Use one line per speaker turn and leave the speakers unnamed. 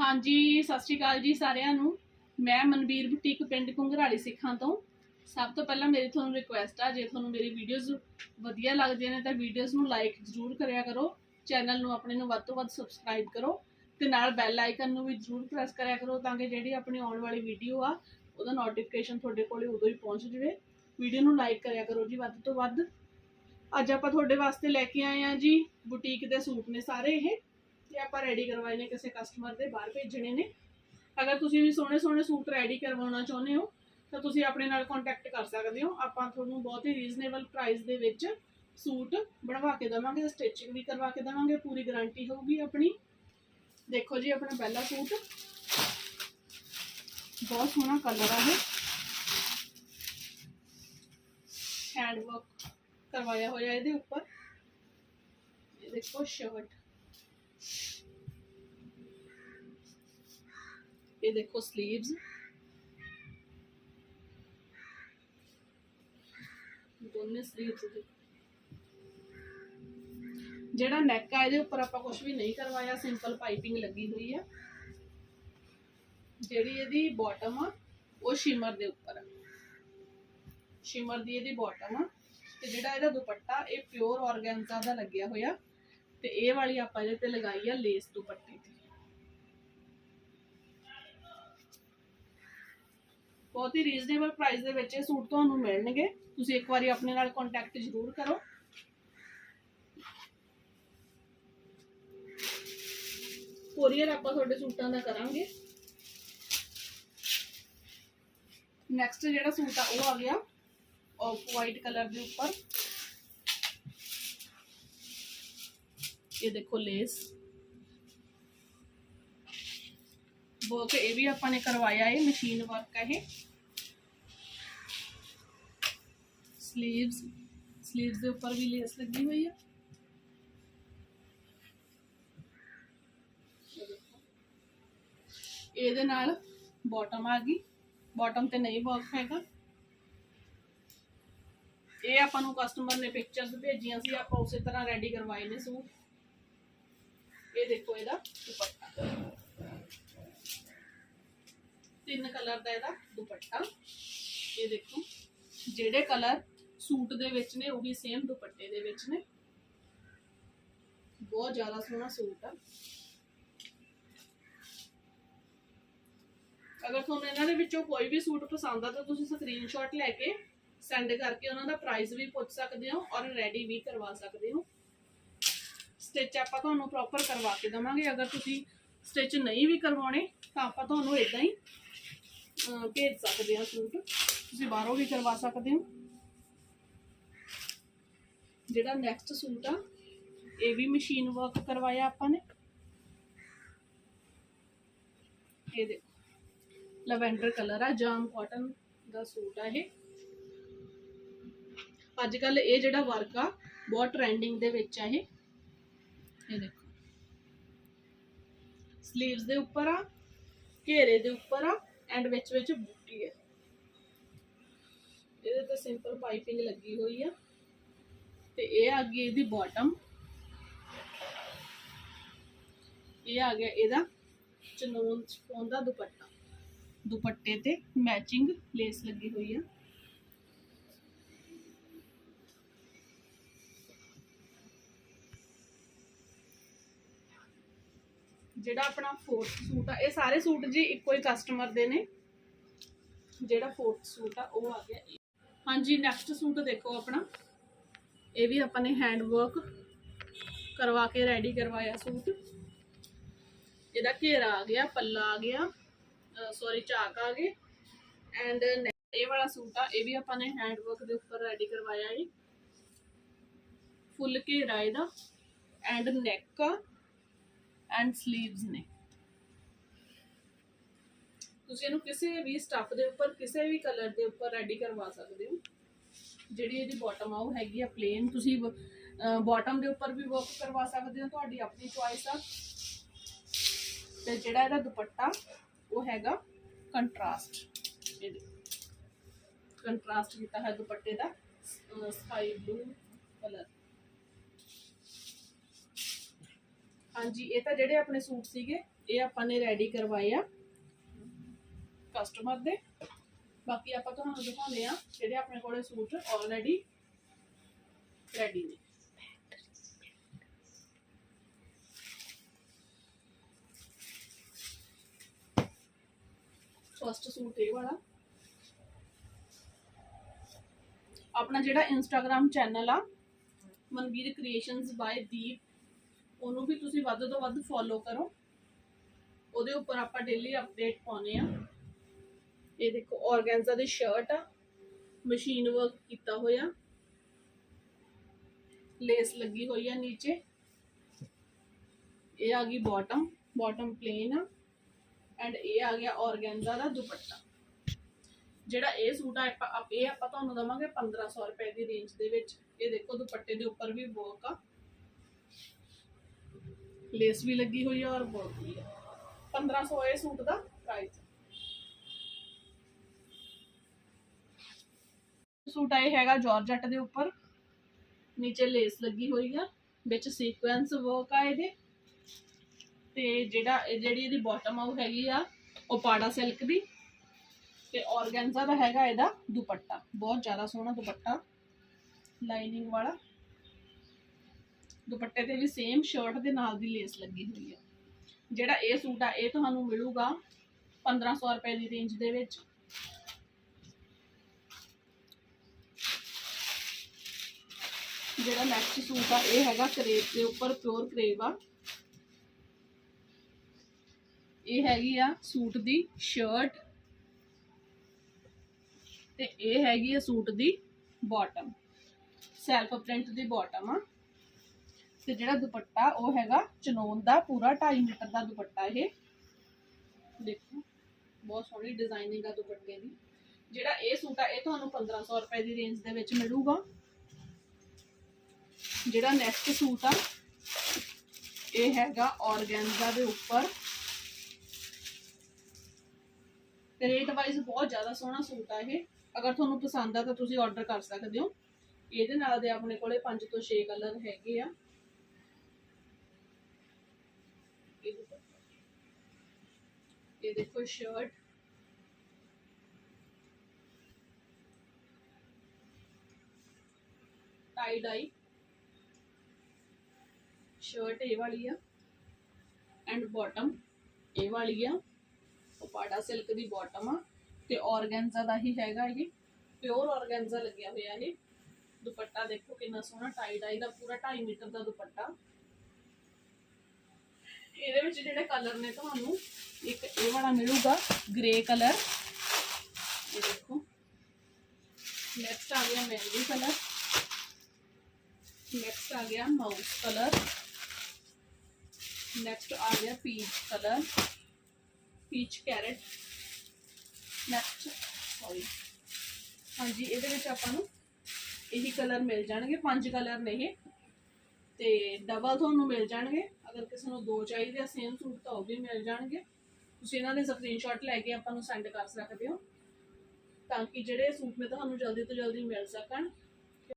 ਹਾਂਜੀ, ਸਤਿ ਸ਼੍ਰੀ ਅਕਾਲ ਜੀ ਸਾਰਿਆਂ ਨੂੰ। ਮੈਂ ਮਨਵੀਰ ਬੁਟੀਕ ਪਿੰਡ ਕੁੰਗਰਾਲੀ ਸਿੱਖਾਂ ਤੋਂ। ਸਭ ਤੋਂ ਪਹਿਲਾਂ ਮੇਰੀ ਤੁਹਾਨੂੰ ਰਿਕੁਐਸਟ ਆ, ਜੇ ਤੁਹਾਨੂੰ ਮੇਰੀ ਵੀਡੀਓਜ਼ ਵਧੀਆ ਲੱਗਦੀਆਂ ਨੇ ਤਾਂ ਵੀਡੀਓਜ਼ ਨੂੰ ਲਾਈਕ ਜ਼ਰੂਰ ਕਰਿਆ ਕਰੋ। ਚੈਨਲ ਨੂੰ ਆਪਣੇ ਨੂੰ ਵੱਧ ਤੋਂ ਵੱਧ ਸਬਸਕ੍ਰਾਈਬ ਕਰੋ ਤੇ ਨਾਲ ਬੈਲ ਆਈਕਨ ਨੂੰ ਵੀ ਜ਼ਰੂਰ ਪ੍ਰੈਸ ਕਰਿਆ ਕਰੋ ਤਾਂ ਕਿ ਜਿਹੜੀ ਆਪਣੀ ਆਉਣ ਵਾਲੀ ਵੀਡੀਓ ਆ, ਉਹਦਾ ਨੋਟੀਫਿਕੇਸ਼ਨ ਤੁਹਾਡੇ ਕੋਲੇ ਉਦੋਂ ਹੀ ਪਹੁੰਚ ਜਾਵੇ। ਵੀਡੀਓ ਨੂੰ ਲਾਈਕ ਕਰਿਆ ਕਰੋ ਜੀ ਵੱਧ ਤੋਂ ਵੱਧ। ਅੱਜ ਆਪਾਂ ਤੁਹਾਡੇ ਵਾਸਤੇ ਲੈ ਕੇ ਆਏ ਆ ਜੀ ਬੁਟੀਕ ਦੇ ਸੂਟ ਨੇ ਸਾਰੇ ਇਹ। ਤੇ ਆਪਾਂ ਰੈਡੀ ਕਰਵਾਏ ਨੇ, ਕਿਸੇ ਕਸਟਮਰ ਦੇ ਬਾਹਰ ਭੇਜਣੇ ਨੇ। ਅਗਰ ਤੁਸੀਂ ਵੀ ਸੋਹਣੇ ਸੋਹਣੇ ਸੂਟ ਰੈਡੀ ਕਰਵਾਉਣਾ ਚਾਹੁੰਦੇ ਹੋ, ਤਾਂ ਤੁਸੀਂ ਆਪਣੇ ਨਾਲ ਕੰਟੈਕਟ ਕਰ ਸਕਦੇ ਹੋ। ਆਪਾਂ ਤੁਹਾਨੂੰ ਬਹੁਤ ਹੀ ਰੀਜ਼ਨੇਬਲ ਪ੍ਰਾਈਸ ਦੇ ਵਿੱਚ ਸੂਟ ਬਣਵਾ ਕੇ ਦੇਵਾਂਗੇ ਸਟਿਚਿੰਗ ਵੀ ਕਰਵਾ ਕੇ ਦੇਵਾਂਗੇ, ਪੂਰੀ ਗਾਰੰਟੀ ਹੋਊਗੀ ਆਪਣੀ। ਦੇਖੋ ਜੀ, ਆਪਣਾ ਪਹਿਲਾ ਸੂਟ। ਬਹੁਤ ਸੋਹਣਾ ਕਲਰ ਆ ਇਹ। ਹੈਂਡ ਵਰਕ ਕਰਵਾਇਆ ਹੋਇਆ ਇਹਦੇ ਉੱਪਰ। ਇਹ ਦੇਖੋ, ਸ਼ਰਟ। ਇਹ ਦੇਖੋ 슬ੀਵਸ ਦੋਨੇ 슬ੀਵਸ ਦੇ। ਜਿਹੜਾ ਨੈਕ ਆ, ਇਹਦੇ ਉੱਪਰ ਆਪਾਂ ਕੁਝ ਵੀ ਨਹੀਂ ਕਰਵਾਇਆ ਸਿੰਪਲ ਪਾਈਪਿੰਗ ਲੱਗੀ ਹੋਈ ਆ। ਜਿਹੜੀ ਇਹਦੀ ਬਾਟਮ ਆ, ਉਹ ਸ਼ਿਮਰ ਦੇ ਉੱਪਰ ਆ। ਸ਼ਿਮਰ ਦੀ ਇਹਦੀ ਬਾਟਮ ਆ। ਤੇ ਜਿਹੜਾ ਇਹਦਾ ਦੁਪੱਟਾ, ਇਹ ਪਿਓਰ ਆਰਗੈਂਜ਼ਾ ਦਾ ਲੱਗਿਆ ਹੋਇਆ। ਤੇ ਇਹ ਵਾਲੀ ਆਪਾਂ ਇਹਦੇ ਤੇ ਲਗਾਈ ਆ ਲੇਸ ਦੁਪੱਟੇ ਤੇ ਬਹੁਤ ਹੀ ਰੀਜ਼ਨੇਬਲ ਪ੍ਰਾਈਸ ਦੇ ਵਿੱਚ ਇਹ ਸੂਟ ਤੁਹਾਨੂੰ ਮਿਲਣਗੇ ਤੁਸੀਂ ਇੱਕ ਵਾਰੀ ਆਪਣੇ ਨਾਲ ਕੰਟੈਕਟ ਜ਼ਰੂਰ ਕਰੋ ਕੋਰੀਅਰ ਆਪਾਂ ਤੁਹਾਡੇ ਸੂਟਾਂ ਦਾ ਕਰਾਂਗੇ ਨੈਕਸਟ ਜਿਹੜਾ ਸੂਟ ਆ ਉਹ ਆ ਗਿਆ ਆਫ ਵਾਈਟ ਕਲਰ ਦੇ ਉੱਪਰ ਇਹ ਦੇਖੋ ਲੇਸ ਵਰਕ ਇਹ ਵੀ ਆਪਾਂ ਨੇ ਕਰਵਾਇਆ ਹੈ ਮਸ਼ੀਨ ਵਰਕ ਹੈ ਇਹ 슬ੀਵਸ 슬ੀਵਸ ਦੇ ਉੱਪਰ ਵੀ ਲੇਸ ਲੱਗੀ ਹੋਈ ਹੈ ਇਹਦੇ ਨਾਲ ਬਾਟਮ ਆ ਗਈ। ਬਾਟਮ ਤੇ ਨਹੀਂ ਵਰਕ ਹੈਗਾ। ਇਹ ਆਪਾਂ ਨੂੰ ਕਸਟਮਰ ਨੇ ਪਿਕਚਰਸ ਭੇਜੀਆਂ ਸੀ, ਆਪਾਂ ਉਸੇ ਤਰ੍ਹਾਂ ਰੈਡੀ ਕਰਵਾਏ ਨੇ ਸੂਟ। ਇਹ ਦੇਖੋ ਇਹਦਾ ਦੁਪੱਟਾ। ਤਿੰਨ ਕਲਰ ਦਾ ਇਹਦਾ ਦੁਪੱਟਾ। ਇਹ ਦੇਖੋ, ਜਿਹੜੇ ਕਲਰ ਸੂਟ ਦੇ ਵਿੱਚ ਨੇ, ਉਹੀ ਸੇਮ ਦੁਪੱਟੇ ਦੇ ਵਿੱਚ ਨੇ। ਬਹੁਤ ਜ਼ਿਆਦਾ ਸੋਹਣਾ ਸੂਟ ਆ। ਅਗਰ ਤੁਹਾਨੂੰ ਇਹਨਾਂ ਦੇ ਵਿੱਚੋਂ ਕੋਈ ਵੀ ਸੂਟ ਪਸੰਦ ਆ, ਤਾਂ ਤੁਸੀਂ ਸਕਰੀਨਸ਼ਾਟ ਲੈ ਕੇ ਸੈਂਡ ਕਰਕੇ ਉਹਨਾਂ ਦਾ ਪ੍ਰਾਈਸ ਵੀ ਪੁੱਛ ਸਕਦੇ ਹੋ ਔਰ ਰੈਡੀ ਵੀ ਕਰਵਾ ਸਕਦੇ ਹੋ। ਸਟਿਚ ਆਪਾਂ ਤੁਹਾਨੂੰ ਪ੍ਰੋਪਰ ਕਰਵਾ ਕੇ ਦਵਾਂਗੇ। ਅਗਰ ਤੁਸੀਂ ਸਟਿਚ ਨਹੀਂ ਵੀ ਕਰਵਾਉਣੇ, ਤਾਂ ਆਪਾਂ ਤੁਹਾਨੂੰ ਇਦਾਂ ਹੀ ਭੇਜ ਸਕਦੇ ਹਾਂ ਸੂਟ। ਤੁਸੀਂ ਬਾਹਰੋਂ ਵੀ ਕਰਵਾ ਸਕਦੇ ਹੋ। ਜਿਹੜਾ ਨੈਕਸਟ ਸੂਟ ਆ, ਇਹ ਵੀ ਮਸ਼ੀਨ ਵਰਕ ਕਰਵਾਇਆ ਆਪਾਂ ਨੇ। ਇਹ ਦੇਖੋ ਲਵੈਂਡਰ ਕਲਰ ਆ, ਜਾਮ ਕਾਟਨ ਦਾ ਸੂਟ ਆ ਇਹ। ਅੱਜ ਕੱਲ ਇਹ ਜਿਹੜਾ ਵਰਕ ਆ, ਬਹੁਤ ਟ੍ਰੈਂਡਿੰਗ ਦੇ ਵਿੱਚ ਆ ਇਹ। ਇਹ ਦੇਖੋ। ਸਲੀਵਸ ਦੇ ਉੱਪਰ ਆ, ਘੇਰੇ ਦੇ ਉੱਪਰ ਆ ਐਂਡ ਵਿੱਚ ਵਿੱਚ ਬੂਟੀ ਹੈ। ਇਹਦੇ ਤੇ ਸਿੰਪਲ ਪਾਈਪਿੰਗ ਲੱਗੀ ਹੋਈ ਆ। ਤੇ ਇਹ ਆ ਗਈ ਇਹਦੀ ਬਾਟਮ ਇਹ ਆ ਗਿਆ ਇਹਦਾ ਚਨੋਨ ਚਪੋਨ ਦਾ ਦੁਪੱਟਾ। ਦੁਪੱਟੇ ਤੇ ਮੈਚਿੰਗ ਲੇਸ ਲੱਗੀ ਹੋਈ ਆ। ਜਿਹੜਾ ਆਪਣਾ ਫੋਰਥ ਸੂਟ ਆ, ਇਹ ਸਾਰੇ ਸੂਟ ਜੀ ਇੱਕੋ ਹੀ ਕਸਟਮਰ ਦੇ ਨੇ। ਜਿਹੜਾ ਫੋਰਥ ਸੂਟ ਆ, ਉਹ ਆ ਗਿਆ। ਹਾਂਜੀ ਨੈਕਸਟ ਸੂਟ ਦੇਖੋ ਆਪਣਾ। ਇਹ ਵੀ ਆਪਾਂ ਨੇ ਹੈਂਡ ਵਰਕ ਕਰਵਾ ਕੇ ਰੈਡੀ ਕਰਵਾਇਆ ਸੂਟ ਇਹਦਾ ਘੇਰਾ ਆ ਗਿਆ, ਪੱਲਾ ਆ ਗਿਆ ਸੌਰੀ ਚਾਕ ਆ ਗਏ। ਐਂਡ ਇਹ ਵਾਲਾ ਸੂਟ ਆ, ਇਹ ਵੀ ਆਪਾਂ ਨੇ ਹੈਂਡ ਵਰਕ ਦੇ ਉੱਪਰ ਰੈਡੀ ਕਰਵਾਇਆ ਹੈ ਫੁੱਲ ਘੇਰਾ ਇਹਦਾ। ਐਂਡ ਨੈਕ ਆ। ਐਂਡ 슬ੀਵਸ ਨੇ। ਤੁਸੀਂ ਇਹਨੂੰ ਕਿਸੇ ਵੀ ਸਟੱਫ ਦੇ ਉੱਪਰ, ਕਿਸੇ ਵੀ ਕਲਰ ਦੇ ਉੱਪਰ ਰੈਡੀ ਕਰਵਾ ਸਕਦੇ ਹੋ। ਜਿਹੜੀ ਇਹਦੀ ਬਾਟਮ ਆ, ਉਹ ਹੈਗੀ ਆ ਪਲੇਨ ਤੁਸੀਂ ਬਾਟਮ ਦੇ ਉੱਪਰ ਵੀ ਵਰਕ ਕਰਵਾ ਸਕਦੇ ਹੋ, ਤੁਹਾਡੀ ਆਪਣੀ ਚੁਆਇਸ ਆ। ਤੇ ਜਿਹੜਾ ਇਹਦਾ ਦੁਪੱਟਾ, ਉਹ ਹੈਗਾ ਕੰਟਰਾਸਟ ਇਹ ਕੰਟਰਾਸਟ ਕੀਤਾ ਹੈ ਦੁਪੱਟੇ ਦਾ ਸਕਾਈ ਬਲੂ ਕਲਰ ਹਾਂਜੀ, ਇਹ ਤਾਂ ਜਿਹੜੇ ਆਪਣੇ ਸੂਟ ਸੀਗੇ, ਇਹ ਆਪਾਂ ਨੇ ਰੈਡੀ ਕਰਵਾਏ ਆ ਕਸਟਮਰ ਦੇ। ਬਾਕੀ ਆਪਾਂ ਤੁਹਾਨੂੰ ਦਿਖਾਉਂਦੇ ਆ ਜਿਹੜੇ ਆਪਣੇ ਕੋਲੇ ਸੂਟ ਆਲਰੇਡੀ ਰੈਡੀ ਨੇ। ਫਸਟ ਸੂਟ ਇਹ ਵਾਲਾ। ਆਪਣਾ ਜਿਹੜਾ ਇੰਸਟਾਗ੍ਰam ਚੈਨਲ ਆ, ਮਨਵੀਰ ਕ੍ਰੀਏਸ਼ਨਸ ਬਾਏ ਦੀਪ ਉਹਨੂੰ ਵੀ ਤੁਸੀਂ ਵੱਧ ਤੋਂ ਵੱਧ ਫੋਲੋ ਕਰੋ। ਉਹਦੇ ਉੱਪਰ ਆਪਾਂ ਡੇਲੀ ਅਪਡੇਟ ਪਾਉਨੇ ਆ ਇਹ ਦੇਖੋ ਆਰਗੈਂਜ਼ਾ ਦੀ ਸ਼ਰਟ ਆ। ਮਸ਼ੀਨ ਵਰਕ ਕੀਤਾ ਹੋਇਆ। ਲੇਸ ਲੱਗੀ ਹੋਈ ਆ ਨੀਚੇ। ਇਹ ਆ ਗਈ ਬਾਟਮ ਬਾਟਮ ਪਲੇਨ ਆ। ਐਂਡ ਇਹ ਆ ਗਿਆ ਆਰਗੈਂਜ਼ਾ ਦਾ ਦੁਪੱਟਾ। ਜਿਹੜਾ ਇਹ ਸੂਟ ਆ, ਆਪਾਂ ਆਪ- ਇਹ ਆਪਾਂ ਤੁਹਾਨੂੰ ਦਵਾਂਗੇ 1500 ਰੁਪਏ ਦੀ ਰੇਂਜ ਦੇ ਵਿੱਚ। ਇਹ ਦੇਖੋ, ਦੁਪੱਟੇ ਦੇ ਉੱਪਰ ਵੀ ਵਰਕ ਆ। ਲੇਸ ਵੀ ਲੱਗੀ ਹੋਈ ਆ ਔਰ ਵਰਕ ਵੀ ਆ। 1500 ਇਹ ਸੂਟ ਦਾ ਪ੍ਰਾਈਸ ਸੂਟ ਆਏ ਹੈਗਾ ਜਾਰਜਟ ਦੇ ਉੱਪਰ। ਨੀਚੇ ਲੇਸ ਲੱਗੀ ਹੋਈ ਆ, ਵਿੱਚ ਸੀਕੁਐਂਸ ਵਰਕ ਆ ਇਹਦੇ। ਤੇ ਜਿਹੜਾ ਜਿਹੜੀ ਇਹਦੀ ਬਾਟਮ ਆ, ਉਹ ਹੈਗੀ ਆ ਉਹ ਪਾੜਾ ਸਿਲਕ ਦੀ। ਤੇ ਆਰਗੈਂਜ਼ਾ ਦਾ ਹੈਗਾ ਇਹਦਾ ਦੁਪੱਟਾ। ਬਹੁਤ ਜ਼ਿਆਦਾ ਸੋਹਣਾ ਦੁਪੱਟਾ। ਲਾਈਨਿੰਗ ਵਾਲਾ। ਦੁਪੱਟੇ ਤੇ ਵੀ ਸੇਮ ਸ਼ਰਟ ਦੇ ਨਾਲ ਦੀ ਲੇਸ ਲੱਗੀ ਹੋਈ ਹੈ ਜਿਹੜਾ ਇਹ ਸੂਟ ਆ, ਇਹ ਤੁਹਾਨੂੰ ਮਿਲੂਗਾ 1500 ਰੁਪਏ ਦੀ ਰੇਂਜ ਦੇ ਵਿੱਚ। ਜਿਹੜਾ ਨੈਕਸਟ ਸੂਟ ਆ, ਇਹ ਹੈਗਾ ਕਰੇਪ ਦੇ ਉੱਪਰ ਪਿਓਰ ਕਰੇਪ ਆ। ਇਹ ਹੈਗੀ ਆ ਸੂਟ ਦੀ ਸ਼ਰਟ ਤੇ ਇਹ ਹੈਗੀ ਆ ਸੂਟ ਦੀ ਬਾਟਮ ਸੈਲਫ ਪ੍ਰਿੰਟ ਦੀ ਬਾਟਮ ਆ। ਤੇ ਜਿਹੜਾ ਦੁਪੱਟਾ, ਉਹ ਹੈਗਾ ਚਨੋਨ ਦਾ, ਪੂਰਾ 2.5 ਮੀਟਰ ਦਾ ਦੁਪੱਟਾ ਇਹ। ਦੇਖੋ, ਬਹੁਤ ਸੋਹਣੀ ਡਿਜ਼ਾਈਨਿੰਗ ਆ ਦੁਪੱਟੇ ਦੀ। ਜਿਹੜਾ ਇਹ ਸੂਟ ਆ, ਇਹ ਤੁਹਾਨੂੰ 1500 ਰੁਪਏ ਦੀ ਰੇਂਜ ਦੇ ਵਿੱਚ ਮਿਲੂਗਾ। ਜਿਹੜਾ ਨੈਕਸਟ ਸੂਟ ਆ, ਇਹ ਹੈਗਾ ਆਰਗੈਂਜ਼ਾ ਦੇ ਉੱਪਰ। ਤੇ ਰੇਟ ਵਾਈਜ਼ ਬਹੁਤ ਜ਼ਿਆਦਾ ਸੋਹਣਾ ਸੂਟ ਆ ਇਹ। ਅਗਰ ਤੁਹਾਨੂੰ ਪਸੰਦ ਆ ਤਾਂ ਤੁਸੀਂ ਆਰਡਰ ਕਰ ਸਕਦੇ ਹੋ। ਇਹਦੇ ਨਾਲ ਦੇ ਆਪਣੇ ਕੋਲੇ 5 ਤੋਂ 6 ਕਲਰ ਹੈਗੇ ਆ ਇਹ ਦੁਪੱਟਾ। ਇਹ ਦੇਖੋ ਟਾਈ ਡਾਈ ਸ਼ਰਟ ਇਹ ਵਾਲੀ ਆ। ਐਂਡ ਬਾਟਮ ਇਹ ਵਾਲੀ ਆ। ਉਪਾੜਾ ਸਿਲਕ ਦੀ ਬਾਟਮ ਆ। ਤੇ ਆਰਗੈਂਜ਼ਾ ਦਾ ਹੀ ਹੈਗਾ ਇਹ। ਪਿਓਰ ਆਰਗੈਂਜ਼ਾ ਲੱਗਿਆ ਹੋਇਆ ਇਹ। ਦੁਪੱਟਾ ਦੇਖੋ ਕਿੰਨਾ ਸੋਹਣਾ। ਟਾਈ ਡਾਈ ਦਾ ਪੂਰਾ 2.5 ਮੀਟਰ ਦਾ ਦੁਪੱਟਾ। ਇਹਦੇ ਵਿੱਚ ਜਿਹੜੇ ਕਲਰ ਨੇ ਤੁਹਾਨੂੰ, ਇੱਕ ਇਹ ਵਾਲਾ ਮਿਲੂਗਾ ਗ੍ਰੇ ਕਲਰ ਇਹ ਦੇਖੋ। ਨੈਕਸਟ ਆ ਗਿਆ ਮਹਿੰਦੀ ਕਲਰ ਨੈਕਸਟ ਆ ਗਿਆ ਮਾਊਸ ਕਲਰ ਨੈਕਸਟ ਆ ਗਿਆ peach colour peach carrot next sorry ਹਾਂਜੀ, ਇਹਦੇ ਵਿੱਚ ਆਪਾਂ ਨੂੰ ਇਹੀ ਕਲਰ ਮਿਲ ਜਾਣਗੇ। ਪੰਜ ਕਲਰ ਨੇ ਇਹ। ਤੇ ਡਬਲ ਤੁਹਾਨੂੰ ਮਿਲ ਜਾਣਗੇ। ਅਗਰ ਕਿਸੇ ਨੂੰ ਦੋ ਚਾਹੀਦੇ ਆ ਸੇਮ ਸੂਟ ਤਾਂ ਉਹ ਵੀ ਮਿਲ ਜਾਣਗੇ। ਤੁਸੀਂ ਇਹਨਾਂ ਦੇ ਸਕਰੀਨਸ਼ਾਟ ਲੈ ਕੇ ਆਪਾਂ ਨੂੰ ਸੈਂਡ ਕਰ ਸਕਦੇ ਹੋ। ਤਾਂ ਕਿ ਜਿਹੜੇ ਸੂਟ ਨੇ ਤੁਹਾਨੂੰ ਜਲਦੀ ਤੋਂ ਜਲਦੀ ਮਿਲ ਸਕਣ।